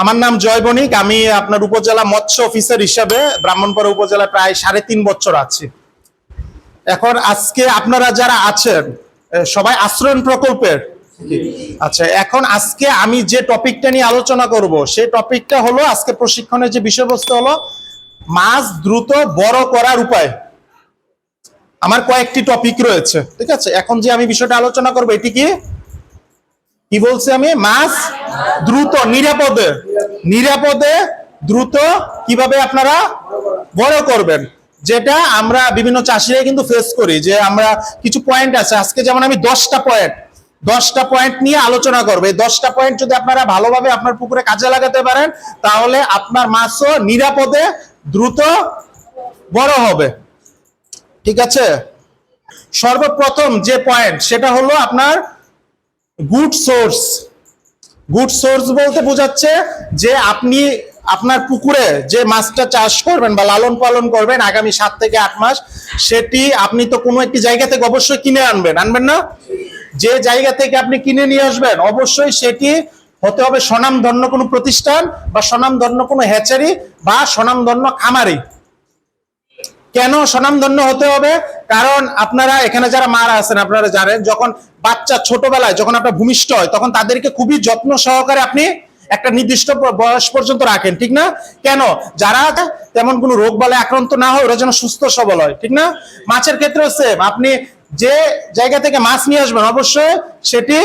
আমার নাম জয় বণিক আমি আপনার উপজেলা মৎস্য অফিসার হিসাবে ব্রাহ্মণপাড়া উপজেলা প্রায় সাড়ে তিন বছর আছি। এখন আজকে আপনারা যারা আছেন সবাই আশ্রয়ণ প্রকল্পের। আচ্ছা এখন আজকে আমি যে টপিকটা নিয়ে আলোচনা করব, সেই টপিকটা হলো আজকে প্রশিক্ষণের যে বিষয়বস্তু হলো, মাছ দ্রুত বড় করার উপায়। আমার কয়েকটি টপিক রয়েছে, ঠিক আছে? এখন যে আমি বিষয়টা আলোচনা করব, এটি কি? কি বলছি আমি? মাছ দ্রুত, নিরাপদে। নিরাপদে, দ্রুত কীভাবে আপনারা বড় করবেন? যেটা আমরা বিভিন্ন চাষিরাই কিন্তু ফেস করি, যে আমরা কিছু পয়েন্ট আছে। আজকে যেমন আমি দশটা পয়েন্ট দশটা পয়েন্ট নিয়ে আলোচনা করব। এই দশটা পয়েন্ট যদি আপনারা ভালোভাবে আপনার পুকুরে কাজে লাগাতে পারেন, তাহলে আপনার মাছও নিরাপদে, দ্রুত বড় হবে। ঠিক আছে? সর্বপ্রথম যে পয়েন্ট সেটা হলো আপনার গুড সোর্স গুড সোর্স বলতে বোঝাচ্ছে যে আপনি আপনার পুকুরে যে মাছটা চাষ করবেন বা লালন পালন করবেন আগামী সাত থেকে আট মাস, সেটি আপনি তো কোনো একটি জায়গা থেকে অবশ্যই কিনে আনবেন। আনবেন না? যে জায়গা থেকে আপনি কিনে নিয়ে আসবেন, অবশ্যই সেটি হতে হবে স্বনামধন্য কোনো প্রতিষ্ঠান বা স্বনামধন্য কোনো হ্যাচারি বা স্বনামধন্য খামারি। কেন স্বনামধন্য হতে হবে? কারণ আপনারা এখানে যারা মারা আছেন, আপনারা জানেন, যখন বাচ্চা ছোটবেলায় যখন আপনার ভূমিষ্ঠ হয়, তখন তাদেরকে খুবই যত্ন সহকারে আপনি একটা নির্দিষ্ট বয়স পর্যন্ত রাখেন, ঠিক না? কেন? যারা তেমন কোনো রোগ বালে আক্রান্ত না হয়, ওরা যেন সুস্থ সবল হয়, ঠিক না? মাছের ক্ষেত্রেও সেম আপনি যে জায়গা থেকে মাছ নিয়ে আসবেন, অবশ্যই সেটি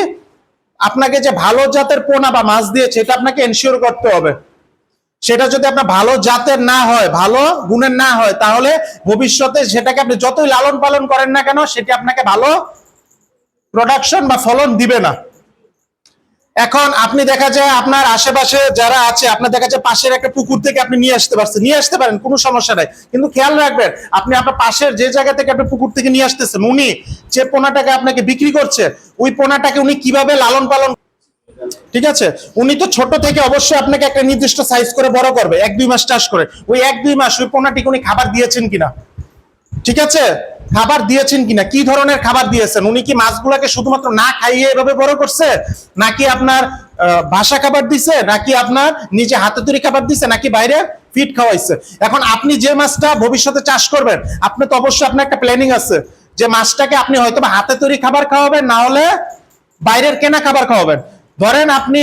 আপনাকে যে ভালো জাতের পোনা বা মাছ দিয়েছে এটা আপনাকে এনশিওর করতে হবে। সেটা যদি আপনার ভালো জাতের না হয়, ভালো গুণের না হয়, তাহলে ভবিষ্যতে সেটাকে আপনি যতই লালন পালন করেন না কেন, সেটি আপনাকে ভালো প্রোডাকশন বা ফলন দিবে না। এখন আপনি দেখা যায় আপনার আশেপাশে যারা আছে, আপনার দেখা যায় পাশের একটা পুকুর থেকে আপনি নিয়ে আসতে পারছেন, নিয়ে আসতে পারেন, কোনো সমস্যা নাই। কিন্তু খেয়াল রাখবেন, আপনি আপনার পাশের যে জায়গা থেকে আপনি পুকুর থেকে নিয়ে আসতেছেন, উনি যে পোনাটাকে আপনাকে বিক্রি করছে, ওই পোনাটাকে উনি কীভাবে লালন পালন ঠিক আছে? উনি তো ছোট থেকে অবশ্যই আপনাকে একটা নির্দিষ্ট সাইজ করে বড় করবে, এক দুই মাস চাষ করে। ওই এক দুই মাস, ওই পোনাটিকে উনি খাবার দিয়েছেন কিনা? ঠিক আছে? খাবার দিয়েছেন কিনা? কি ধরনের খাবার দিয়েছেন? উনি কি মাছগুলাকে শুধুমাত্র না খাইয়ে এভাবে বড় করছে? নাকি আপনার ভাষা খাবার দিছে? নাকি আপনার নিজে হাতে তৈরি খাবার দিছে? নাকি বাইরে ফিট খাওয়াইছে? এখন আপনি যে মাছটা ভবিষ্যতে চাষ করবেন, আপনি তো অবশ্যই আপনার একটা প্ল্যানিং আছে। যে মাছটাকে আপনি হয়তো হাতে তৈরি খাবার খাওয়াবেন, না হলে বাইরের কেনা খাবার খাওয়াবেন। ধরেন আপনি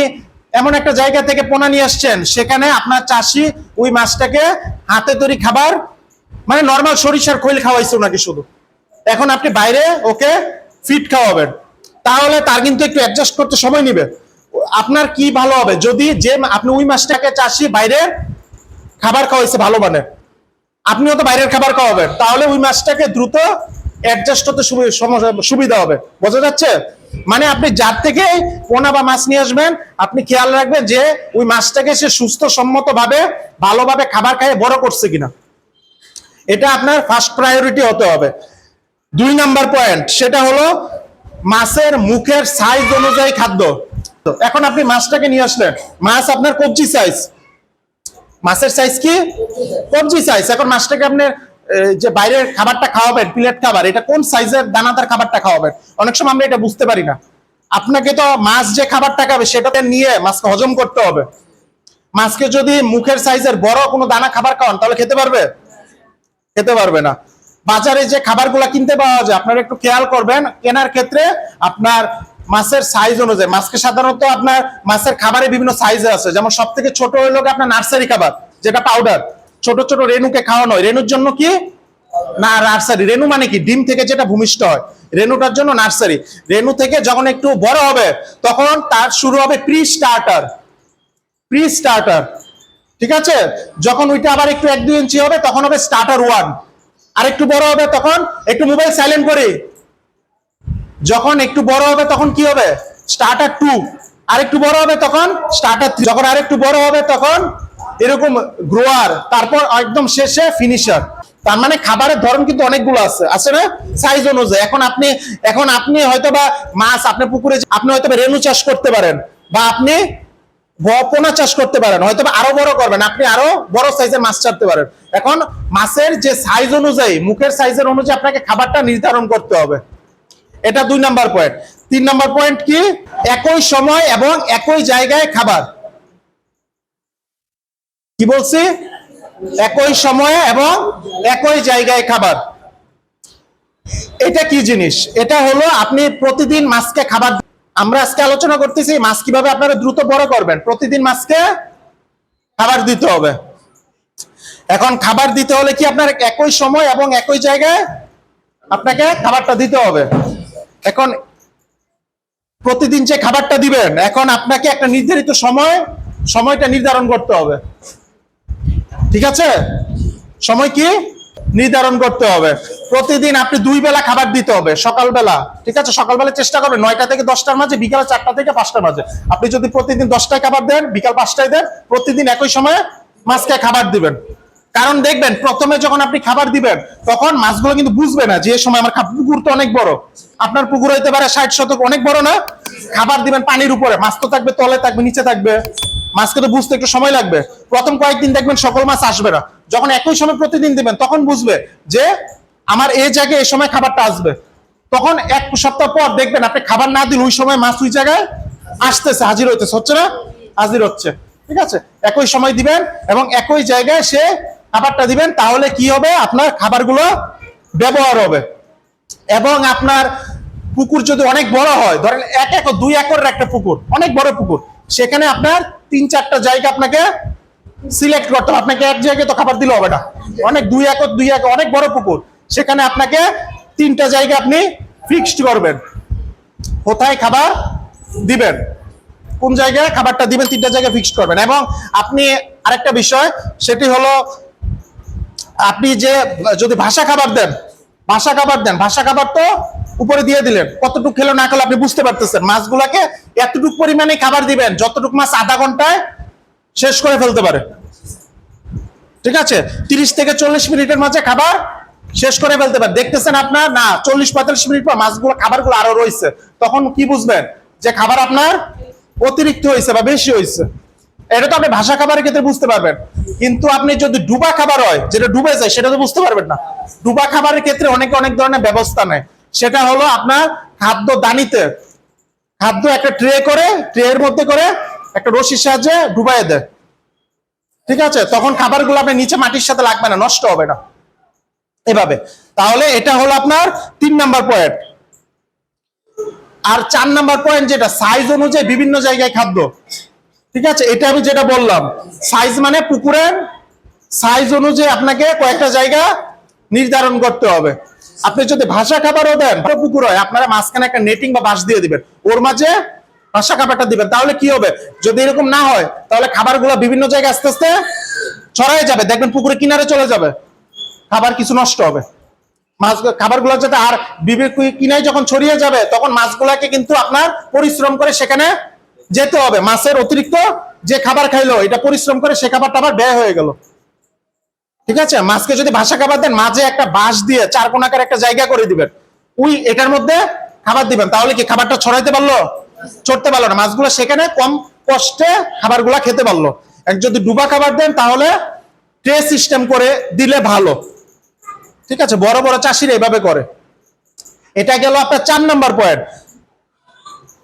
এমন একটা জায়গা থেকে পোনা নিয়ে আসছেন, সেখানে আপনার চাষি ওই মাছটাকে হাতে তৈরি খাবার মানে নর্মাল সরিষার খৈল খাওয়াইছে নাকি শুধু। এখন আপনি বাইরে ওকে ফিট খাওয়াবেন। তাহলে তার কিন্তু একটু অ্যাডজাস্ট করতে সময় নেবে। আপনার কি ভালো হবে? যদি যে আপনি ওই মাছটাকে চাষি বাইরে খাবার খাওয়াইছে ভালো মানে আপনিও তো বাইরের খাবার খাওয়াবেন। তাহলে ওই মাছটাকে দ্রুত অ্যাডজাস্ট হতে সুবিধা হবে। বোঝা যাচ্ছে? মানে আপনি যার থেকে পোনা বা মাছ নিয়ে আসবেন আপনি খেয়াল রাখবেন যে ওই মাছটাকে সে সুস্থ সম্মত ভাবে ভালোভাবে খাবার খাইয়ে বড় করছে কিনা। এটা আপনার ফার্স্ট প্রায়োরিটি হতে হবে। দুই নাম্বার পয়েন্ট সেটা হলো মাছের মুখের সাইজ অনুযায়ী খাদ্য। এখন আপনি মাছটাকে নিয়ে আসলেন মাছ আপনার কবজি সাইজ মাছের সাইজ কি? কবজি সাইজ এখন মাছটাকে আপনি আহ, যে বাইরের খাবারটা খাওয়াবেন, প্লেট খাবার, এটা কোন সাইজের দানাদার খাবারটা খাওয়াবেন? অনেক সময় আমরা এটা বুঝতে পারি না। আপনাকে তো মাছ যে খাবারটা খাবে, সেটাতে নিয়ে মাছকে হজম করতে হবে। মাছকে যদি মুখের সাইজের বড় কোনো দানা খাবার খাওয়ান, তাহলে খেতে পারবে? খেতে পারবে না। বাজারে যে খাবারগুলো কিনতে পাওয়া যায়, আপনারা একটু খেয়াল করবেন, কেনার ক্ষেত্রে আপনার মাছের সাইজ অনুযায়ী, মাছকে সাধারণত আপনার মাছের খাবারে বিভিন্ন সাইজে আছে। যেমন সব থেকে ছোট হইল আপনার নার্সারি খাবার, যেটা পাউডার ছোট ছোট রেনুকে খাওয়ানো হয়। রেনুর জন্য কি? না, নার্সারি। রেনু মানে কি? ডিম থেকে যেটা ভূমিষ্ঠ হয়। রেনুটার জন্য নার্সারি। রেনু থেকে যখন একটু বড় হবে, তখন তার শুরু হবে প্রি স্টার্টার প্রি স্টার্টার ঠিক আছে? যখন ওইটা আবার একটু এক দুই ইঞ্চি হবে, তখন হবে স্টার্টার ওয়ান আর একটু বড় হবে তখন একটু মোবাইল সাইলেন্ট করি। যখন একটু বড় হবে, তখন কি হবে? স্টার্টার টু আর একটু বড় হবে তখন স্টার্টার যখন আর একটু বড় হবে, তখন এরকম গ্রোয়ার তারপর একদম শেষে ফিনিশার তার মানে খাবারের ধরন কিন্তু অনেকগুলো আছে। আছে না? সাইজ অনুযায়ী। এখন আপনি এখন আপনি হয়তো বা মাছ আপনি পুকুরে আপনি হয়তো রেনু চাষ করতে পারেন বা আপনি পোনা চাষ করতে পারেন। হয়তো আরও বড় করবেন। আপনি আরও বড় সাইজের মাছ ছাড়তে পারেন। এখন মাছের যে সাইজ অনুযায়ী, মুখের সাইজের অনুযায়ী আপনাকে খাবারটা নির্ধারণ করতে হবে। এটা দুই নাম্বার পয়েন্ট তিন নাম্বার পয়েন্ট কি? একই সময় এবং একই জায়গায় খাবার। কি বলছি? একই সময়ে এবং একই জায়গায় খাবার। এটা কি জিনিস? এটা হলো আপনি প্রতিদিন মাছকে খাবার আমরা আজকে আলোচনা করতেছি মাছ কীভাবে আপনারা দ্রুত বড় করবেন। প্রতিদিন মাছকে খাবার দিতে হবে। এখন খাবার দিতে হলে কি আপনার একই সময় এবং একই জায়গায় আপনাকে খাবারটা দিতে হবে? এখন প্রতিদিন যে খাবারটা দিবেন, এখন আপনাকে একটা নির্ধারিত সময়, সময়টা নির্ধারণ করতে হবে। ঠিক আছে? সময় কি? নির্ধারণ করতে হবে। প্রতিদিন আপনি দুই বেলা খাবার দিতে হবে, সকালবেলা। ঠিক আছে? সকালবেলা চেষ্টা করবেন, নয়টা থেকে দশটার মাঝে, বিকাল চারটা থেকে পাঁচটার মাঝে। আপনি যদি প্রতিদিন দশটায় খাবার দেন, বিকাল পাঁচটায় দেন, প্রতিদিন একই সময়ে মাছকে খাবার দিবেন। কারণ দেখবেন, প্রথমে যখন আপনি খাবার দিবেন, তখন মাছগুলো কিন্তু বুঝবে না যে সময় আমার পুকুর তো অনেক বড়। আপনার পুকুর হইতে পারে ষাট শতক অনেক বড় না? খাবার দিবেন পানির উপরে। মাছ তো থাকবে, তলে থাকবে, নিচে থাকবে। মাছকে তো বুঝতে একটু সময় লাগবে। প্রথম কয়েকদিন দেখবেন সকল মাছ আসবে না। যখন একই সময় প্রতিদিন দিবেন, তখন বুঝবে যে আমার এই জায়গায় এই সময় খাবারটা আসবে। তখন এক সপ্তাহ পর দেখবেন আপনি খাবার না দিলে ওই সময় মাছ ওই জায়গায় আসতেছে, হাজির হইতেছে। হচ্ছে না? হাজির হচ্ছে। ঠিক আছে? একই সময় দিবেন এবং একই জায়গায় সে খাবারটা দিবেন, তাহলে কি হবে? আপনার খাবারগুলো ব্যবহার হবে। এবং আপনার পুকুর যদি অনেক বড় হয়, ধরেন এক একর, দুই একরের একটা পুকুর, অনেক বড় পুকুর, সেখানে আপনার তিন চারটা জায়গা আপনাকে সিলেক্ট করতে হবে। আপনাকে এক জায়গায় তো খাবার দিলে হবে না। অনেক দুই একর দুই একর অনেক বড় পুকুর। সেখানে আপনাকে তিনটা জায়গা আপনি ফিক্সড করবেন। কোথায় খাবার দিবেন? কোন জায়গায় খাবারটা দিবেন, তিনটা জায়গায় ফিক্সড করবেন। এবং আপনি আরেকটা বিষয়, সেটি হলো আপনি যে, যদি ভাষা খাবার দেন, ভাষা খাবার দেন, ভাষা খাবার তো উপরে দিয়ে দিলেন। কতটুকু খেলো না খেলো আপনি বুঝতে পারতেছেন। মাছগুলাকে এতটুকু পরিমাণে খাবার দিবেন, যতটুকু মাছ আধা ঘন্টায় শেষ করে ফেলতে পারে। ঠিক আছে? তিরিশ থেকে চল্লিশ মিনিটের মাঝে খাবার শেষ করে ফেলতে পারে। দেখতেছেন আপনার? না, চল্লিশ পঁয়তাল্লিশ মিনিট পর মাছগুলো, খাবারগুলো আরও রয়েছে। তখন কি বুঝবেন? যে খাবার আপনার অতিরিক্ত হয়েছে বা বেশি হয়েছে। এটা তো আপনি ভাষা খাবারের ক্ষেত্রে বুঝতে পারবেন। কিন্তু আপনি যদি ডুবা খাবার হয়, যেটা ডুবে যায়, সেটা তো বুঝতে পারবেন না। ডুবা খাবারের ক্ষেত্রে অনেকে অনেক ধরনের ব্যবস্থা নেয়। সেটা হলো আপনার খাদ্য দানিতে। খাদ্য একটা ট্রে করে ট্রে এর মধ্যে করে একটা রশির সাহায্যে ডুবাই দেয়। ঠিক আছে? তখন খাবারগুলো আপনার নিচে মাটির সাথে লাগবে না, নষ্ট হবে না। এভাবে। তাহলে এটা হলো আপনার তিন নাম্বার পয়েন্ট আর চার নাম্বার পয়েন্ট যেটা সাইজ অনুযায়ী বিভিন্ন জায়গায় খাদ্য। ঠিক আছে? এটা আমি যেটা বললাম সাইজ মানে পুকুরের সাইজ অনুযায়ী আপনাকে কয়েকটা জায়গা নির্ধারণ করতে হবে। আপনি যদি ভাষা খাবারও দেন পুকুর হয়, আপনারা মাঝখানে একটা নেটিং বা বাঁশ দিয়ে দিবেন। ওর মাঝে ভাষা খাবারটা দিবেন, তাহলে কি হবে? যদি এরকম না হয়, তাহলে খাবারগুলো বিভিন্ন জায়গায় আস্তে আস্তে ছড়াই যাবে। দেখবেন পুকুরের কিনারে চলে যাবে। খাবার কিছু নষ্ট হবে। মাছ, খাবারগুলো যাতে আর বিবেক কিনাই যখন ছড়িয়ে যাবে, তখন মাছগুলাকে কিন্তু আপনার পরিশ্রম করে সেখানে যেতে হবে। মাছের অতিরিক্ত যে খাবার খাইলো, এটা পরিশ্রম করে সে খাবারটা আবার ব্যয় হয়ে গেল। ঠিক আছে? মাছকে যদি ভাষা খাবার দেন, মাঝে একটা বাঁশ দিয়ে চার কোনাকার একটা জায়গা করে দিবেন। ওই এটার মধ্যে খাবার দিবেন। তাহলে কি খাবারটা ছড়াইতে পারল? চড়তে পারল না। মাছগুলো সেখানে কম কষ্টে খাবারগুলা খেতে পারল। যদি ডুবা খাবার দেন, তাহলে ট্রে সিস্টেম করে দিলে ভালো। ঠিক আছে? বড় বড় চাষিরা এভাবে করে। এটা গেল আপনার চার নাম্বার পয়েন্ট।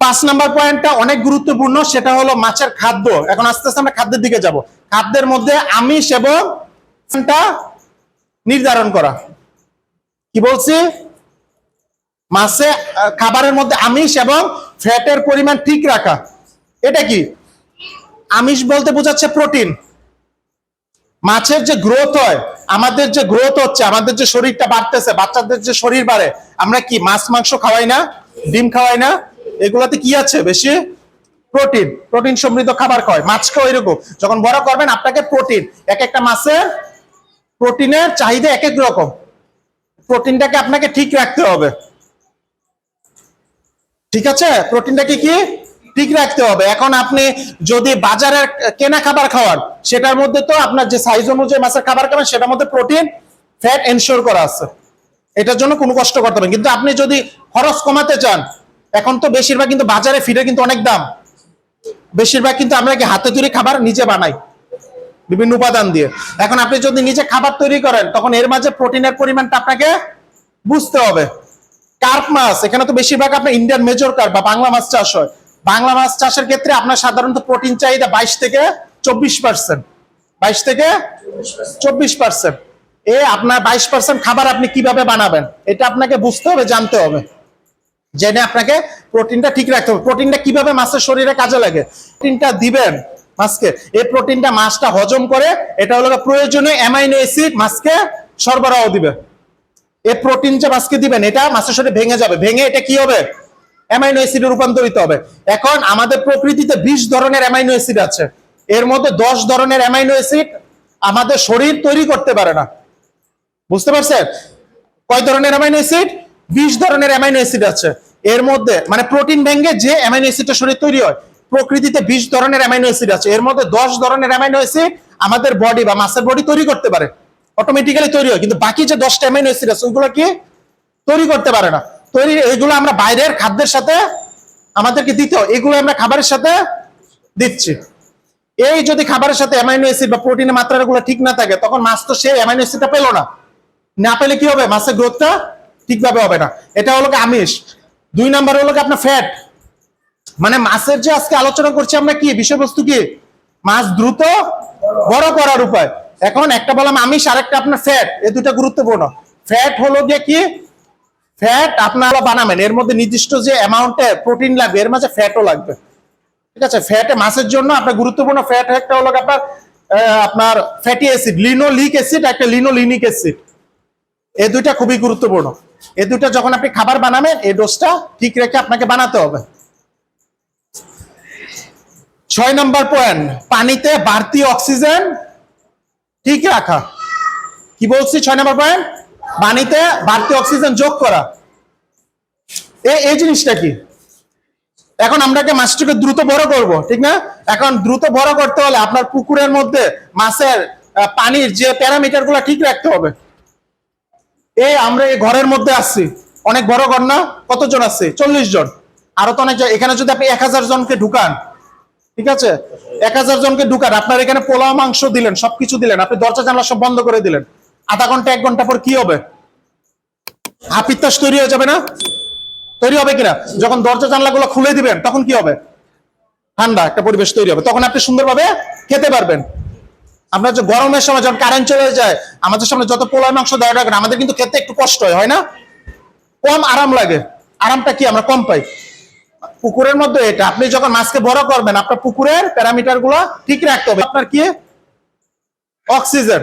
পাঁচ নাম্বার পয়েন্টটা অনেক গুরুত্বপূর্ণ, সেটা হলো মাছের খাদ্য। এখন আস্তে আস্তে আমরা খাদ্যের দিকে যাব। খাদ্যের মধ্যে আমিষ এবং নির্ধারণ করা। কি বলছি? মাছে খাবারের মধ্যে আমিষ এবং ফ্যাটের পরিমাণ ঠিক রাখা। এটা কি? আমিষ বলতে বোঝাচ্ছে প্রোটিন। মাছের যে গ্রোথ হয়, আমাদের যে গ্রোথ হচ্ছে, আমাদের যে শরীরটা বাড়তেছে, বাচ্চাদের যে শরীর বাড়ে, আমরা কি মাছ, মাংস খাওয়াই না? ডিম খাওয়াই না? এগুলাতে কি আছে বেশি? প্রোটিন। প্রোটিন সমৃদ্ধ খাবার খাওয়ায়। মাছকেও এরকম। যখন বড় করবেন, আপনাকে প্রোটিন। এক একটা মাছের প্রোটিনের চাহিদা এক এক রকম। প্রোটিনটাকে আপনাকে ঠিক রাখতে হবে। ঠিক আছে? প্রোটিনটাকে কি? ঠিক রাখতে হবে। এখন আপনি যদি বাজারের কেনা খাবার খাওয়ান, সেটার মধ্যে তো আপনার যে সাইজ অনুযায়ী মাছের খাবার খাবেন, সেটার মধ্যে প্রোটিন ফ্যাট এনশোর করা আছে। এটার জন্য কোনো কষ্ট করতে হবে কিন্তু আপনি যদি খরচ কমাতে চান, এখন তো বেশিরভাগ কিন্তু বাজারে ফিরে কিন্তু অনেক দাম। বেশিরভাগ কিন্তু আমরা কি হাতে তৈরি খাবার নিজে বানাই। বিভিন্ন উপাদান দিয়ে। এখন আপনি যদি নিজে খাবার তৈরি করেন, তখন এর মাঝে প্রোটিনের পরিমাণটা আপনাকে বুঝতে হবে। কার্প মাছ, এখানে তো বেশিরভাগ আপনার ইন্ডিয়ান মেজর কার্প বা বাংলা মাছ চাষ হয়। বাংলা মাছ চাষের ক্ষেত্রে আপনার সাধারণত প্রোটিন চাহিদা বাইশ থেকে চব্বিশ পার্সেন্ট। বাইশ থেকে চব্বিশ পার্সেন্ট। এ আপনার বাইশ পার্সেন্ট খাবার আপনি কীভাবে বানাবেন, এটা আপনাকে বুঝতে হবে, জানতে হবে। জেনে আপনাকে প্রোটিনটা ঠিক রাখতে হবে। প্রোটিনটা কীভাবে মাছের শরীরে কাজে লাগে? প্রোটিনটা দিবেন মাছকে। এই প্রোটিনটা মাছটা হজম করে, এটা হলো প্রয়োজনীয় অ্যামাইনো অ্যাসিড মাছকে সরবরাহ দিবে। এই প্রোটিন যে মাছকে দিবেন, এটা মাছের শরীরে ভেঙে যাবে। ভেঙে এটা কি হবে? অ্যামাইনো অ্যাসিডে রূপান্তরিত হবে। এখন আমাদের প্রকৃতিতে বিশ ধরনের অ্যামাইনো অ্যাসিড আছে। এর মধ্যে দশ ধরনের অ্যামাইনো অ্যাসিড আমাদের শরীর তৈরি করতে পারে না। বুঝতে পারছেন? কয় ধরনের অ্যামাইনো অ্যাসিড? বিশ ধরনের অ্যামাইনো অ্যাসিড আছে। এর মধ্যে মানে প্রোটিন ভেঙে যে অ্যামাইনো অ্যাসিডটা শরীর তৈরি হয় প্রকৃতিতে বিশ ধরনের অ্যামাইনো অ্যাসিড আছে। এর মধ্যে দশ ধরনের অ্যামাইনো অ্যাসিড আমাদের বডি বা মাছের বডি তৈরি করতে পারে। অটোমেটিক্যালি তৈরি হয়, কিন্তু বাকি যে দশটা অ্যামাইনো অ্যাসিড আছে ওইগুলো কি তৈরি করতে পারে না। তৈরি, এগুলো আমরা বাইরের খাদ্যের সাথে আমাদেরকে দিতে এগুলো আমরা খাবারের সাথে দিচ্ছি। এই যদি খাবারের সাথে অ্যামাইনো অ্যাসিড বা প্রোটিনের মাত্রাগুলো ঠিক না থাকে, তখন মাছ তো সেই অ্যামাইনো অ্যাসিডটা পেল না। না পেলে কি হবে? মাছের গ্রোথটা ঠিকভাবে হবে না। এটা হলো আমিষ। দুই নাম্বার হলো আপনার ফ্যাট মানে মাছের যে আজকে আলোচনা করছি আমরা কি? বিষয়বস্তু কি? মাছ দ্রুত বড় করার উপায়। এখন একটা বললাম আমিষ আর একটা আপনার ফ্যাট এই দুটা গুরুত্বপূর্ণ। ফ্যাট হলো গিয়ে কি? ফ্যাট আপনারা বানাবেন। এর মধ্যে নির্দিষ্ট যে অ্যামাউন্টে প্রোটিন লাগবে, এর মাঝে ফ্যাটও লাগবে। ঠিক আছে? ফ্যাটে মাছের জন্য আপনার গুরুত্বপূর্ণ ফ্যাট একটা হলো আপনার আপনার ফ্যাটি অ্যাসিড লিনোলিক অ্যাসিড একটা লিনোলিনিক অ্যাসিড এই দুইটা খুবই গুরুত্বপূর্ণ। এই দুইটা যখন আপনি খাবার বানাবেন এই ডোজটা ঠিক রেখে আপনাকে বানাতে হবে। ছয় নম্বর পয়েন্ট পানিতে বাড়তি অক্সিজেন ঠিক রাখা। কি বলছি ছয় নম্বর পয়েন্ট পানিতে বাড়তি অক্সিজেন যোগ করা। এই জিনিসটা কি? এখন আমরাকে মাছটাকে দ্রুত বড় করব, ঠিক না? এখন দ্রুত বড় করতে হলে আপনার পুকুরের মধ্যে মাছের পানির যে প্যারামিটারগুলা ঠিক রাখতে হবে। এই আমরা এই ঘরের মধ্যে আসছি। অনেক বড় ঘর না? কতজন আছে চল্লিশ জন। আরও তো অনেক এখানে যদি আপনি এক হাজার জনকে ঢুকান ঠিক আছে? এক হাজার জনকে ঢুকান। আপনার এখানে পোলাও, মাংস দিলেন, সবকিছু দিলেন। আপনি দরজা, জানলা সব বন্ধ করে দিলেন। আধা ঘণ্টা, এক ঘণ্টা পর কি হবে? হাপিত্তাস তৈরি হয়ে যাবে না? তৈরি হবে কিনা? যখন দরজা, জানলাগুলো খুলে দিবেন, তখন কি হবে? ঠান্ডা একটা পরিবেশ তৈরি হবে। তখন আপনি সুন্দরভাবে খেতে পারবেন। আপনার যে গরমের সময় যখন কারেন্ট চলে যায়, আমাদের সামনে যত পোলার মাংস দেওয়া রাখেন আমাদের কিন্তু খেতে একটু কষ্ট হয় না? কম আরাম লাগে। আরামটা কি? আমরা কম পাই। পুকুরের মধ্যে এটা। আপনি যখন মাছকে বড় করবেন, আপনার পুকুরের প্যারামিটারগুলো ঠিক রাখতে হবে। আপনার কি? অক্সিজেন।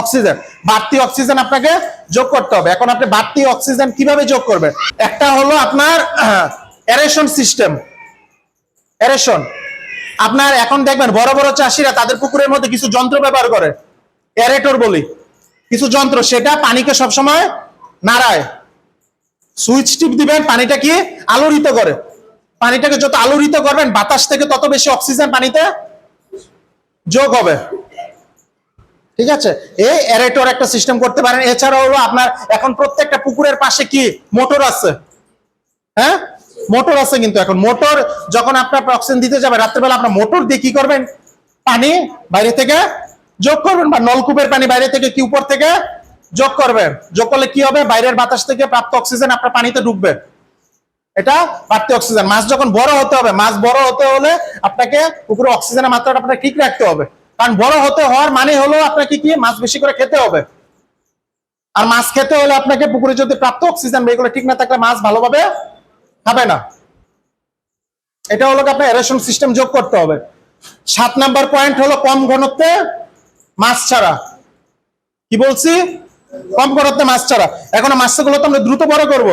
অক্সিজেন। বাড়তি অক্সিজেন আপনাকে যোগ করতে হবে। এখন আপনি বাড়তি অক্সিজেন কীভাবে যোগ করবেন? একটা হলো আপনার এরেশন সিস্টেম এরেশন আপনার এখন দেখবেন, বড় বড় চাষিরা তাদের পুকুরের মধ্যে কিছু যন্ত্র ব্যবহার করে। এরেটর বলি। কিছু যন্ত্র, সেটা পানিকে সবসময় নাড়ায়। সুইচ টিপ দিবেন, পানিটা কি? আলোড়িত করে। পানিটাকে যত আলোড়িত করবেন, বাতাস থেকে তত বেশি অক্সিজেন পানিতে যোগ হবে। ঠিক আছে? এই এরেটর একটা সিস্টেম করতে পারেন। এছাড়াও হলো আপনার এখন প্রত্যেকটা পুকুরের পাশে কি? মোটর আছে। হ্যাঁ? মোটর আছে কিন্তু এখন। মোটর যখন আপনার অক্সিজেন দিতে যাবে, রাত্রেবেলা আপনার মোটর দিয়ে কি করবেন? পানি বাইরে থেকে যোগ করবেন বা নলকূপের পানি বাইরে থেকে কি উপর থেকে যোগ করবে। যোগ করলে কি হবে? বাইরের বাতাস থেকে প্রাপ্ত অক্সিজেন আপনার পানিতে ঢুকবে এটা বাড়তি অক্সিজেন। মাছ যখন বড় হতে হবে, মাছ বড় হতে হলে আপনাকে পুকুরে অক্সিজেনের মাত্রাটা আপনাকে ঠিক রাখতে হবে। কারণ বড় হতে হওয়ার মানে হলো আপনাকে কি? মাছ বেশি করে খেতে হবে। আর মাছ খেতে হলে আপনাকে পুকুরে যদি প্রাপ্ত অক্সিজেন বা এগুলো ঠিক না থাকলে মাছ ভালোভাবে খাবে না। এটা হলো আপনার এরেশন সিস্টেম যোগ করতে হবে। সাত নাম্বার পয়েন্ট হলো কম ঘনত্বে মাছ ছাড়া। কি বলছি? কম ঘনত্বে মাছ ছাড়া। এখন মাছগুলো তো আমরা দ্রুত বড় করব।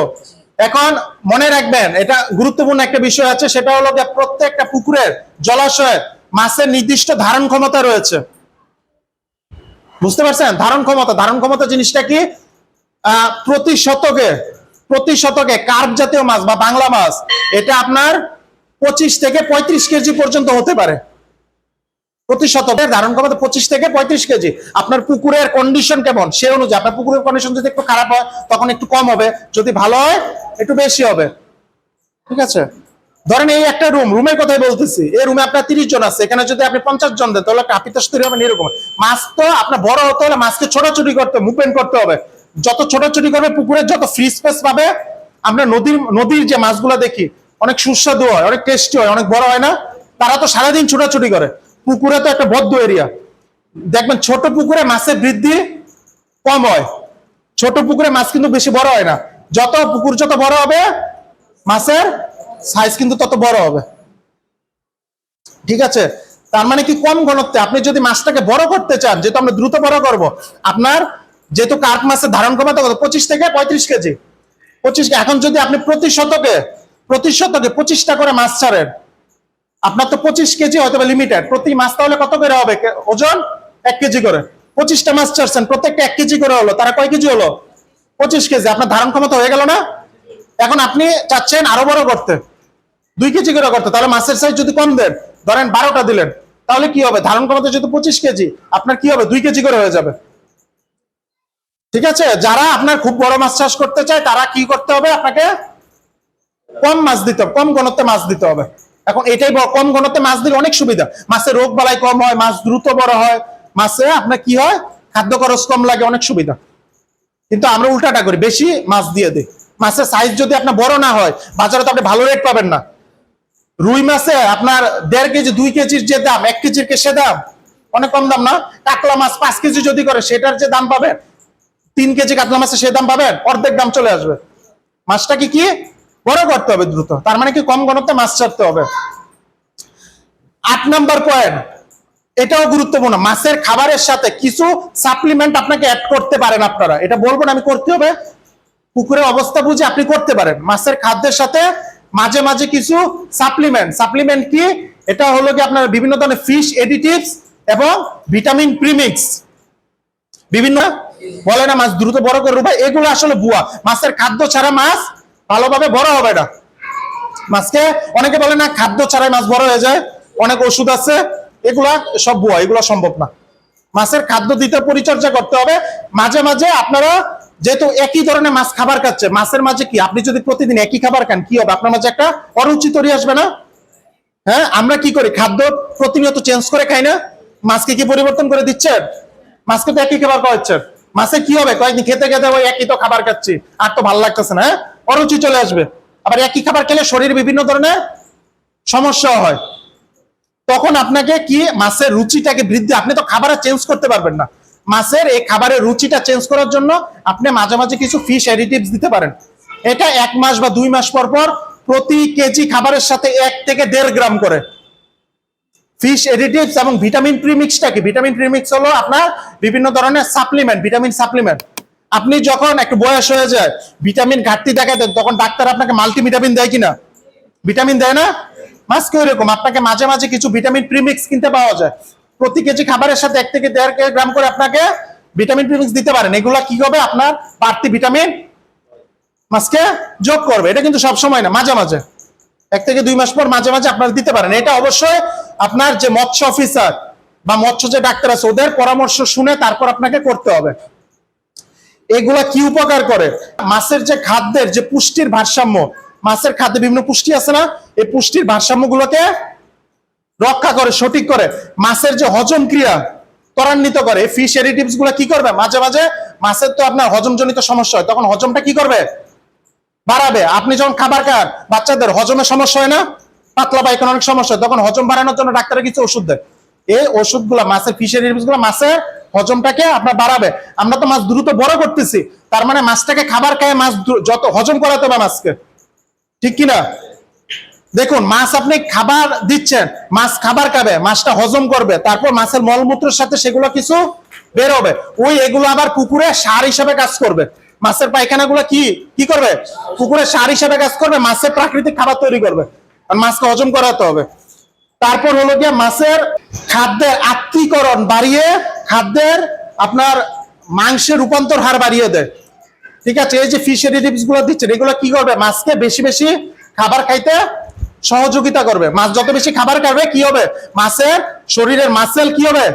এখন মনে রাখবেন, এটা গুরুত্বপূর্ণ একটা বিষয় আছে, সেটা হলো যে প্রত্যেকটা পুকুরের জলাশয়ে মাছের নির্দিষ্ট ধারণ ক্ষমতা রয়েছে। বুঝতে পারছেন? ধারণ ক্ষমতা। ধারণ ক্ষমতা জিনিসটা কি? প্রতি শতকে প্রতি শতকে কার্প জাতীয় মাছ বা বাংলা মাছ, এটা আপনার পঁচিশ থেকে পঁয়ত্রিশ কেজি পর্যন্ত হতে পারে। প্রতি শতকের ধারণ ক্ষমতা পঁচিশ থেকে পঁয়ত্রিশ কেজি। আপনার পুকুরের কন্ডিশন কেমন? সে অনুযায়ী। আপনার পুকুরের কন্ডিশন যদি একটু খারাপ হয়, তখন একটু কম হবে। যদি ভালো হয়, একটু বেশি হবে। ঠিক আছে? ধরেন এই একটা রুম রুমের কথাই বলতেছি। এই রুমে আপনার তিরিশ জন আছে। এখানে যদি আপনি পঞ্চাশ জন দেন, তাহলে একটা তৈরি হবে এরকম। মাছ তো আপনার বড় হতে হলে মাছকে ছোটাছুটি করতে মুভমেন্ট করতে হবে। যত ছোটাছুটি করবে পুকুরের যত ফ্রি স্পেস পাবে আমরা নদীর নদীর যে মাছগুলো দেখি, অনেক সুস্বাদু হয়, অনেক টেস্টি হয়, অনেক বড় হয় না? তারা তো সারাদিন ছোটাছুটি করে। পুকুরে তো একটা বদ্ধ এরিয়া দেখবেন ছোট পুকুরে মাছের বৃদ্ধি কম হয়। ছোট পুকুরে মাছ কিন্তু বেশি বড় হয় না। যত পুকুর যত বড় হবে, মাছের সাইজ কিন্তু তত বড় হবে। ঠিক আছে? তার মানে কি কম ঘনত্বে? আপনি যদি মাছটাকে বড় করতে চান, যেহেতু আমরা দ্রুত বড় করব, আপনার যেহেতু কার্প মাছের ধারণ ক্ষমতা কত? পঁচিশ থেকে পঁয়ত্রিশ কেজি। পঁচিশ এখন যদি আপনি প্রতি শতকে প্রতি শতকে পঁচিশটা করে মাছ ছাড়েন আপনার তো পঁচিশ কেজি হয়তো লিমিটেড প্রতি মাছ তাহলে কত করে হবে? ওজন? এক কেজি করে। পঁচিশটা মাছ ছাড়ছেন, প্রত্যেকটা এক কেজি করে হলো। তারা কয় কেজি হলো? পঁচিশ কেজি। আপনার ধারণ ক্ষমতা হয়ে গেল না? এখন আপনি চাচ্ছেন আরও বড় করতে। দুই কেজি করে করতে। তাহলে মাছের সাইজ যদি কম দেন, ধরেন বারোটা দিলেন, তাহলে কি হবে? ধারণ ক্ষমতা যেহেতু পঁচিশ কেজি, আপনার কি হবে? দুই কেজি করে হয়ে যাবে। ঠিক আছে? যারা আপনার খুব বড় মাছ চাষ করতে চায়, তারা কি করতে হবে? আপনাকে কম মাছ দিতে হবে, কম ঘনত্বে মাছ দিতে হবে। এখন এটাই কম ঘনত্বে মাছ দিলে অনেক সুবিধা। মাছের রোগ বালাই কম হয়, মাছ দ্রুত বড় হয়, মাছে আপনার কি হয়? খাদ্য খরচ কম লাগে, অনেক সুবিধা। কিন্তু আমরা উল্টাটা করি, বেশি মাছ দিয়ে দিই। মাছের সাইজ যদি আপনার বড় না হয়, বাজারে তো আপনি ভালো রেট পাবেন না। রুই মাছে আপনার দেড় কেজি, দুই কেজির যে দাম, এক কেজির কে সে দাম, অনেক কম দাম না? কাতলা মাছ পাঁচ কেজি যদি করে, সেটার যে দাম পাবেন, তিন কেজি কাতলা মাছের সে দাম পাবেন, অর্ধেক দাম চলে আসবে। মাছটা কি কি? বড় করতে হবে দ্রুত। তার মানে কি কম ঘনত্বে মাছ ছাড়তে হবে। আট নাম্বার পয়েন্ট এটাও গুরুত্বপূর্ণ। মাছের খাবারের সাথে কিছু সাপ্লিমেন্ট আপনাকে অ্যাড করতে পারেন আপনারা। এটা বলব না আমি করতে হবে। পুকুরের অবস্থা বুঝে আপনি করতে পারেন। মাছের খাদ্যের সাথে মাঝে মাঝে কিছু সাপ্লিমেন্ট সাপ্লিমেন্ট কি? এটা হলো কি আপনার বিভিন্ন ধরনের ফিশ এডিটিভস এবং ভিটামিন প্রিমিক্স বিভিন্ন বলে না মাছ দ্রুত বড় করে রূপায় এগুলো আসলে বুয়া মাছের খাদ্য ছাড়া মাছ ভালোভাবে বড় হবে না মাছকে অনেকে বলে না, খাদ্য ছাড়াই মাছ বড় হয়ে যায়। অনেক ওষুধ আছে, এগুলা সব বুয়া, এগুলো সম্ভব না। মাছের খাদ্য দিতে পরিচর্যা করতে হবে। মাঝে মাঝে আপনারা যেহেতু একই ধরনের মাছ খাবার খাচ্ছে, মাছের মাঝে কি, আপনি যদি প্রতিদিন একই খাবার খান, কি হবে? আপনার মাঝে একটা অরুচি তৈরি আসবে না? হ্যাঁ আমরা কি করি? খাদ্য প্রতিনিয়ত চেঞ্জ করে খাই না? মাছকে কি পরিবর্তন করে দিচ্ছেন মাছকে তো একই খাবার খাওয়াচ্ছেন মাছে কি হবে? কয়েকদিন খেতে খেতে ওই একই তো খাবার খাচ্ছি, আর তো ভালো লাগতেছে না হ্যাঁ? অরুচি চলে আসবে। আবার একই খাবার খেলে শরীরে বিভিন্ন ধরনের সমস্যা হয়। তখন আপনাকে কি মাছের রুচিটাকে বৃদ্ধি, আপনি তো খাবারে চেঞ্জ করতে পারবেন না। মাছের এই খাবারের রুচিটা চেঞ্জ করার জন্য আপনি মাঝে মাঝে কিছু ফিশ অ্যাডিটিভস দিতে পারেন। এটা এক মাস বা দুই মাস পর পর প্রতি কেজি খাবারের সাথে এক থেকে দেড় গ্রাম করে। ফিশ এডিটিভস এবং ভিটামিন প্রিমিক্সটা কি? ভিটামিন প্রিমিক্স হলো আপনার বিভিন্ন ধরনের সাপ্লিমেন্ট ভিটামিন সাপ্লিমেন্ট আপনি যখন একটু বয়স হয়ে যায়, ভিটামিন ঘাটতি দেখা দেন তখন ডাক্তার আপনাকে মাল্টিভিটামিন দেয় কিনা? ভিটামিন দেয় না? মাছকে এরকম আপনাকে মাঝে মাঝে কিছু ভিটামিন প্রিমিক্স কিনতে পাওয়া যায়। প্রতি কেজি খাবারের সাথে এক থেকে দেড় গ্রাম করে আপনাকে ভিটামিন প্রিমিক্স দিতে পারেন। এগুলা কি হবে? আপনার বাড়তি ভিটামিন মাছকে যোগ করবে। এটা কিন্তু সব সময় না, মাঝে মাঝে। এক থেকে দুই মাস পর মাঝে মাঝে আপনারা দিতে পারেন। এটা অবশ্যই আপনার যে মৎস্য অফিসার বা মৎস্য যে ডাক্তার আছে, ওদের পরামর্শ শুনে তারপর আপনাকে করতে হবে। এগুলা কি উপকার করে? মাছের যে খাদ্যের যে পুষ্টির ভারসাম্য, মাছের খাদ্যে বিভিন্ন পুষ্টি আছে না? এই পুষ্টির ভারসাম্যগুলোকে রক্ষা করে, সঠিক করে। মাছের যে হজম ক্রিয়া ত্বরান্বিত করে। ফিশ এডিটিভসগুলো কি করবে? মাঝে মাঝে মাছের তো আপনার হজমজনিত সমস্যা হয়, তখন হজমটা কি করবে? বাড়াবে। আপনি যখন খাবার খান, বাচ্চাদের হজমের সমস্যা হয় না? পাতলা পায়খানা অনেক সমস্যা তখন হজম বাড়ানোর জন্য ডাক্তারের কিছু ওষুধ দেয়। এই ওষুধগুলো, মাছের ফিশারি গুলো মাছের হজমটাকে আপনার বাড়াবে। আমরা তো মাছ দ্রুত বড় করতেছি। তার মানে মাছটাকে খাবার খায় মাছ যত হজম করাতে হবে মাছকে। ঠিক কিনা? দেখুন, মাছ আপনি খাবার দিচ্ছেন, মাছ খাবার খাবে, মাছটা হজম করবে, তারপর মাছের মলমূত্রের সাথে সেগুলো কিছু বের হবে। ওই এগুলো আবার পুকুরে সার হিসাবে কাজ করবে। মাছের পায়খানাগুলো কি? কি করবে? পুকুরে সার হিসাবে কাজ করবে, মাছের প্রাকৃতিক খাবার তৈরি করবে। আর মাছকে হজম করাতে হবে। তারপর হলো গিয়ে মাছের খাদ্যের আত্মীকরণ বাড়িয়ে খাদ্যের আপনার মাংসের রূপান্তর হার বাড়িয়ে দেয়। ঠিক আছে? এই যে ফিশ এডিটিভসগুলো দিচ্ছেন, এগুলো কি করবে? মাছকে বেশি বেশি খাবার খাইতে সহযোগিতা করবে। মাছ যত বেশি খাবার খাবে, কি হবে? মাছের শরীরের মাসেল কি হবে?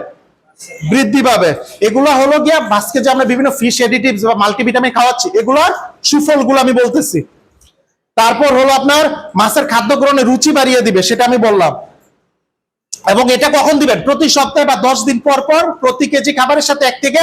বৃদ্ধি পাবে। এগুলো হলো গিয়া মাছকে যে আমরা বিভিন্ন ফিশ এডিটিভস বা মাল্টিভিটামিন খাওয়াচ্ছি, এগুলোর সুফলগুলো আমি বলতেছি। তারপর হলো আপনার মাছের খাদ্য গ্রহণে রুচি বাড়িয়ে দিবে, সেটা আমি বললাম। এবং এটা কখন দিবেন? প্রতি সপ্তাহে বা দশ দিন পর পর প্রতি কেজি খাবারের সাথে এক থেকে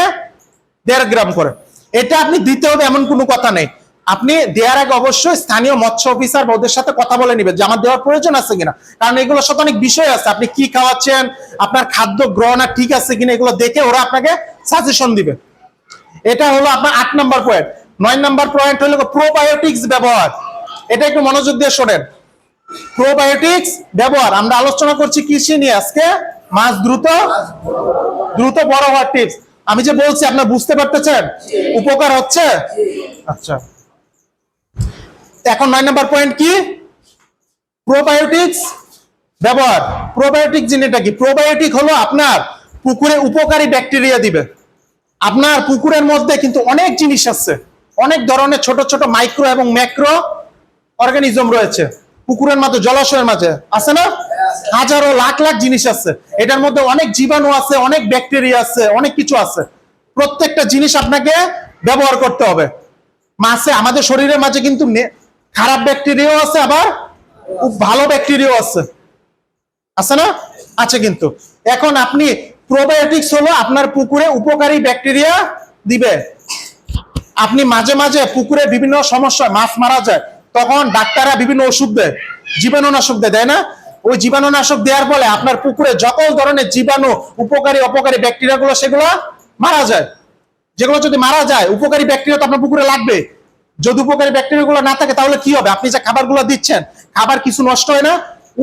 দেড় গ্রাম করে। এটা আপনি দিতে হবে এমন কোনো কথা নেই। আপনি দেওয়ার আগে অবশ্যই স্থানীয় মৎস্য অফিসার বা ওদের সাথে কথা বলে নেবেন যে আমার দেওয়ার প্রয়োজন আছে কিনা। কারণ এগুলোর সাথে অনেক বিষয় আছে। আপনি কি খাওয়াচ্ছেন, আপনার খাদ্য গ্রহণ ঠিক আছে কিনা এগুলো দেখে ওরা আপনাকে সাজেশন দিবে। এটা হলো আপনার আট নম্বর পয়েন্ট নয় নম্বর পয়েন্ট হলো প্রোবায়োটিক্স ব্যবহার। এটা একটু মনোযোগ দিয়ে শোনেন। প্রোবায়োটিক্স ব্যবহার। আমরা আলোচনা করছি কৃষি নিয়ে আজকে। মাছ দ্রুত দ্রুত বড় হওয়ার টিপস আমি যে বলছি, আপনার বুঝতে পারতেছেন? উপকার হচ্ছে? আচ্ছা। এখন নয় নম্বর পয়েন্ট কি? প্রোবায়োটিক্স ব্যবহার। প্রোবায়োটিক জিনিসটা কি? প্রোবায়োটিক হলো আপনার পুকুরে উপকারী ব্যাকটেরিয়া দিবে। আপনার পুকুরের মধ্যে কিন্তু অনেক জিনিস আছে। অনেক ধরনের ছোট ছোট মাইক্রো এবং ম্যাক্রো অর্গানিজম রয়েছে। পুকুরের মাঝে জলাশয়ের মাঝে আছে না? হাজারো লাখ লাখ জিনিস আছে। এটার মধ্যে অনেক জীবাণু আছে, অনেক ব্যাকটেরিয়া আছে, অনেক কিছু আছে। প্রত্যেকটা জিনিস আপনাকে ব্যবহার করতে হবে। মাছে, আমাদের শরীরের মাঝে কিন্তু খারাপ ব্যাকটেরিয়াও আছে, আবার ভালো ব্যাকটেরিয়াও আছে। আছে না? আছে কিন্তু। এখন আপনি প্রোবায়োটিক্স হলো আপনার পুকুরে উপকারী ব্যাকটেরিয়া দিবে। আপনি মাঝে মাঝে পুকুরে বিভিন্ন সমস্যা মাছ মারা যায়। তখন ডাক্তাররা বিভিন্ন ওষুধ দেয়, জীবাণুনাশক দেয়, তাই না? ওই জীবাণুনাশক দেওয়ার ফলে আপনার পুকুরে যত ধরনের জীবাণু, উপকারী, অপকারী ব্যাকটেরিয়া গুলো সেগুলো মারা যায়। যেগুলো যদি মারা যায়, উপকারী ব্যাকটেরিয়া তো আপনার পুকুরে লাগবে। যদি উপকারী ব্যাকটেরিয়া গুলো না থাকে, তাহলে কি হবে? আপনি যে খাবারগুলো দিচ্ছেন, খাবার কিছু নষ্ট হয় না,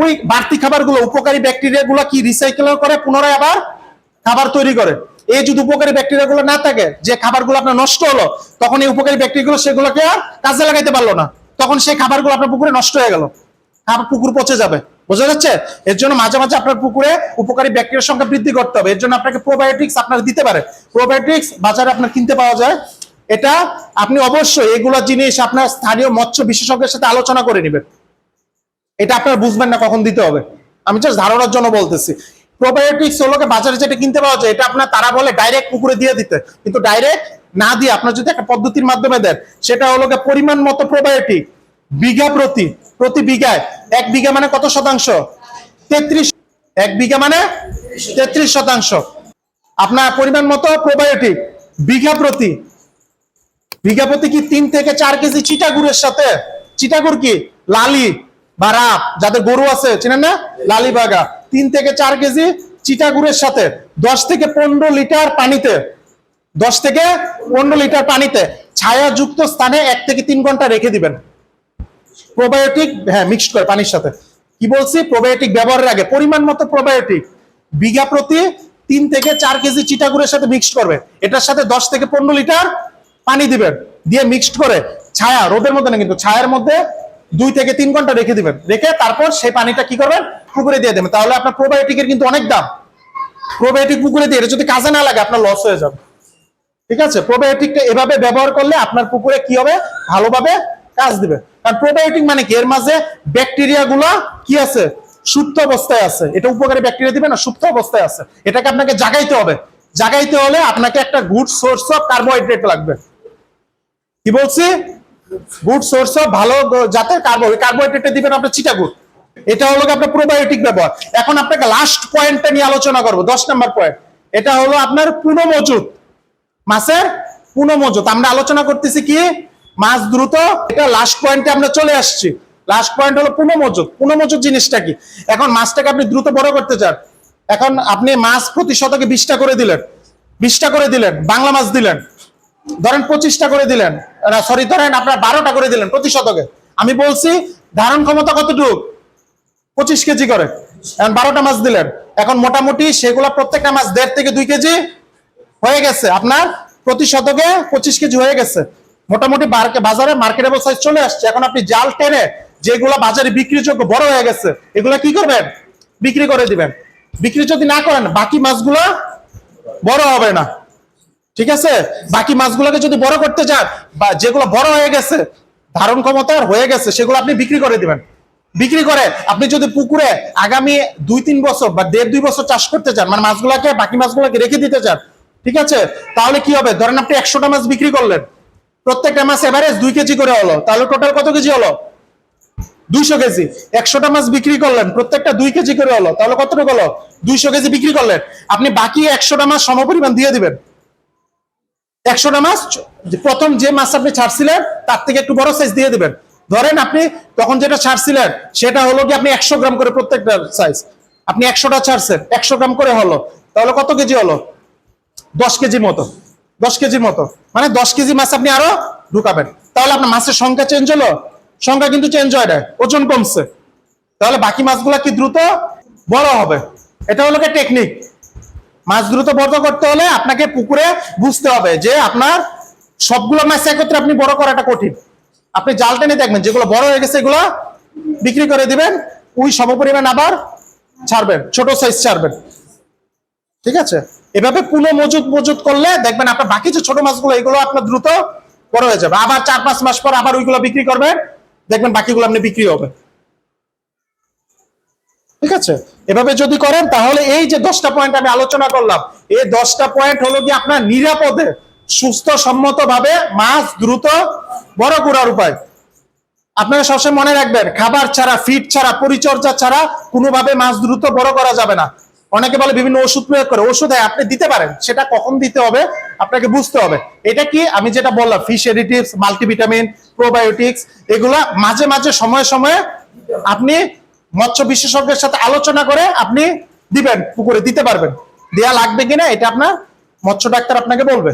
ওই বাড়তি খাবারগুলো, উপকারী ব্যাকটেরিয়া গুলো কি রিসাইকেল করে, পুনরায় আবার খাবার তৈরি করে? এই যদি উপকারী ব্যাকটেরিয়া গুলো না থাকে, যে খাবারগুলো আপনার নষ্ট হলো, তখন এই উপকারী ব্যাকটেরিয়া গুলো সেগুলোকে আর কাজে লাগাইতে পারল না। তখন সেই খাবারগুলো আপনার পুকুরে নষ্ট হয়ে গেল। খাবার পুকুর পচে যাবে। বোঝা যাচ্ছে? এর জন্য মাঝে মাঝে আপনার পুকুরে উপকারী ব্যাকটেরিয়ার সংখ্যা বৃদ্ধি করতে হবে। এর জন্য আপনাকে প্রোবায়োটিক্স আপনার দিতে পারে। প্রোবায়োটিক্স বাজারে আপনার কিনতে পাওয়া যায়। এটা আপনি অবশ্যই এগুলো জিনিস আপনার স্থানীয় মৎস্য বিশেষজ্ঞের সাথে আলোচনা করে নেবেন। এটা আপনার বুঝবেন না কখন দিতে হবে। আমি জাস্ট ধারণার জন্য বলতেছি। প্রোবায়োটিক্স হলোকে বাজারে যেটা কিনতে পাওয়া যায়, এটা আপনার তারা বলে ডাইরেক্ট পুকুরে দিয়ে দিতে। কিন্তু ডাইরেক্ট না দিয়ে আপনার যদি একটা পদ্ধতির মাধ্যমে দেন, সেটা হলো গিয়ে পরিমাণ মতো প্রোবায়োটিক বিঘা প্রতি প্রতি বিঘায়। এক বিঘা মানে কত শতাংশ? তেত্রিশ, এক বিঘা মানে তেত্রিশ শতাংশ। আপনার পরিমাণ মতো প্রোবায়োটিক বিঘা প্রতি। বিঘা প্রতি কি তিন থেকে চার কেজি চিটাগুড়ের সাথে? চিটাগুড় কি? লালি বা রাপ, যাদের গরু আছে, চেনেন না? লালি বাগা। তিন থেকে চার কেজি চিটাগুড়ের সাথে দশ থেকে পনেরো লিটার পানিতে, দশ থেকে পনেরো লিটার পানিতে ছায়াযুক্ত স্থানে এক থেকে তিন ঘণ্টা রেখে দিবেন। প্রোবায়োটিক হ্যাঁ মিক্সড করে পানির সাথে। কি বলছি? প্রোবায়োটিক ব্যবহারের আগে, পরিমাণ মতো প্রোবায়োটিক বিঘা প্রতি তিন থেকে চার কেজি চিটাগুড়ের সাথে মিক্সড করবে। এটার সাথে দশ থেকে পনেরো লিটার পানি দিবেন। দিয়ে মিক্সড করে ছায়া, রোদের মধ্যে না, কিন্তু ছায়ার মধ্যে দুই থেকে তিন ঘণ্টা রেখে দিবেন। রেখে তারপর সেই পানিটা কি করবেন? পুকুরে দিয়ে দেবেন। তাহলে আপনার প্রোবায়োটিকের কিন্তু অনেক দাম। প্রোবায়োটিক পুকুরে দিয়ে যদি কাজে না লাগে, আপনার লস হয়ে যাবে। ঠিক আছে? প্রোবায়োটিকটা এভাবে ব্যবহার করলে আপনার পুকুরে কি হবে? ভালোভাবে কাজ দিবে। কারণ প্রোবায়োটিক মানে এর মাঝে ব্যাকটেরিয়া গুলা কি আছে? সুপ্ত অবস্থায় আছে। এটা উপকারী ব্যাকটেরিয়া দিবে না? সুপ্ত অবস্থায় আছে। এটাকে আপনাকে জাগাইতে হবে। জাগাইতে হলে আপনাকে একটা গুড সোর্স অফ কার্বোহাইড্রেট লাগবে। কি বলছি? গুড সোর্স অফ ভালো জাতের কার্বো কার্বোহাইড্রেট দিবেন আপনার চিটাগুড এটা হলো আপনার প্রোবায়োটিক ব্যবহার। এখন আপনাকে লাস্ট পয়েন্টটা নিয়ে আলোচনা করব, দশ নম্বর পয়েন্ট এটা হলো আপনার পুনঃমজুত মাছের পুনঃমজুত আমরা আলোচনা করতেছি কি? মাছ দ্রুত, এটা লাস্ট পয়েন্টে আমরা চলে আসছি। লাস্ট পয়েন্ট হলো পুনঃমজুত পুনঃমজুত জিনিসটা কি? এখন মাছটাকে আপনি দ্রুত বড় করতে চান। এখন আপনি মাছ প্রতি শতকে বিশটা করে দিলেন। বিশটা করে দিলেন। বাংলা মাছ দিলেন। ধরেন পঁচিশটা করে দিলেন। সরি ধরেন আপনার বারোটা করে দিলেন প্রতি শতকে। আমি বলছি, ধারণ ক্ষমতা কতটুকু? পঁচিশ কেজি করে। এখন বারোটা মাছ দিলেন। এখন মোটামুটি সেগুলো প্রত্যেকটা মাছ দেড় থেকে দুই কেজি হয়ে গেছে। আপনার প্রতি শতকে পঁচিশ কেজি হয়ে গেছে। মোটামুটি বাজারে মার্কেটেবল সাইজ চলে আসছে। এখন আপনি জাল টেনে যেগুলো বাজারে বিক্রিযোগ্য বড় হয়ে গেছে, এগুলা কি করবেন? বিক্রি করে দিবেন। বিক্রি যদি না করেন, বাকি মাছগুলো বড় হবে না। ঠিক আছে? বাকি মাছগুলোকে যদি বড় করতে চান, বা যেগুলো বড় হয়ে গেছে, ধারণ ক্ষমতার হয়ে গেছে, সেগুলো আপনি বিক্রি করে দিবেন। বিক্রি করে, আপনি যদি পুকুরে আগামী দুই তিন বছর বা দেড় দুই বছর চাষ করতে চান মানে মাছগুলোকে, বাকি মাছগুলোকে রেখে দিতে চান, ঠিক আছে? তাহলে কি হবে? ধরেন আপনি একশোটা মাছ বিক্রি করলেন। প্রত্যেকটা মাছ এভারেজ দুই কেজি করে হলো। তাহলে টোটাল কত কেজি হলো? দুইশো কেজি। একশোটা মাছ বিক্রি করলেন, প্রত্যেকটা দুই কেজি করে হলো। তাহলে কতটুকু হলো? দুইশো কেজি বিক্রি করলেন। আপনি বাকি একশোটা মাছ সমপরিমাণ দিয়ে দিবেন। একশোটা মাছ প্রথম যে মাছ আপনি ছাড়ছিলেন, তার থেকে একটু বড় সাইজ দিয়ে দেবেন। ধরেন আপনি তখন যেটা ছাড়ছিলেন, সেটা হলো কি আপনি একশো গ্রাম করে প্রত্যেকটা সাইজ আপনি একশোটা ছাড়ছেন, একশো গ্রাম করে হলো। তাহলে কত কেজি হলো? দশ কেজির মতো। দশ কেজির মতো। মানে দশ কেজি মাছ আপনি আরও ঢুকাবেন। তাহলে আপনার মাছের সংখ্যা চেঞ্জ হলো। সংখ্যা কিন্তু চেঞ্জ হয় না ওজন কমছে। তাহলে বাকি মাছগুলা কি দ্রুত বড় হবে? এটা হলো কি টেকনিক মাছ দ্রুত বড় করতে হলে আপনাকে পুকুরে বুঝতে হবে যে আপনার সবগুলো মাছ একত্রে আপনি বড় করাটা কঠিন। আপনি জাল টেনে দেখবেন, যেগুলো বড় হয়ে গেছে এগুলো বিক্রি করে দিবেন, ওই সমপরিমাণ আবার ছাড়বেন, ছোট সাইজ ছাড়বেন। ঠিক আছে? এভাবে পুনঃ মজুত মজুত করলে দেখবেন আপনার বাকি যে ছোট মাছগুলো, এগুলো আপনার দ্রুত বড় হয়ে যাবে। আবার চার পাঁচ মাস পর আবার ওইগুলো বিক্রি করবেন, দেখবেন বাকিগুলো আপনি বিক্রি হবে। ঠিক আছে? এভাবে যদি করেন, তাহলে এই যে দশটা পয়েন্ট আমি আলোচনা করলাম, এই দশটা পয়েন্ট হলো কি আপনার নিরাপদে, সুস্থ সম্মত ভাবে মাছ দ্রুত বড় করার উপায়। আপনারা সবসময় মনে রাখবেন, খাবার ছাড়া ফিট ছাড়া, পরিচর্যা ছাড়া কোনোভাবে মাছ দ্রুত বড় করা যাবে না। অনেকে বলে বিভিন্ন ওষুধ প্রয়োগ করে, ওষুধ আপনি দিতে পারেন, সেটা কখন দিতে হবে, আপনাকে বুঝতে হবে। এটা কি? আমি যেটা বললাম ফিশ এডিটিভস মাল্টিভিটামিন প্রোবায়োটিক্স এগুলা মাঝে মাঝে সময়ে সময়ে আপনি মৎস্য বিশেষজ্ঞের সাথে আলোচনা করে আপনি দিবেন, পুকুরে দিতে পারবেন। দেয়া লাগবে কিনা, এটা আপনার মৎস্য ডাক্তার আপনাকে বলবে।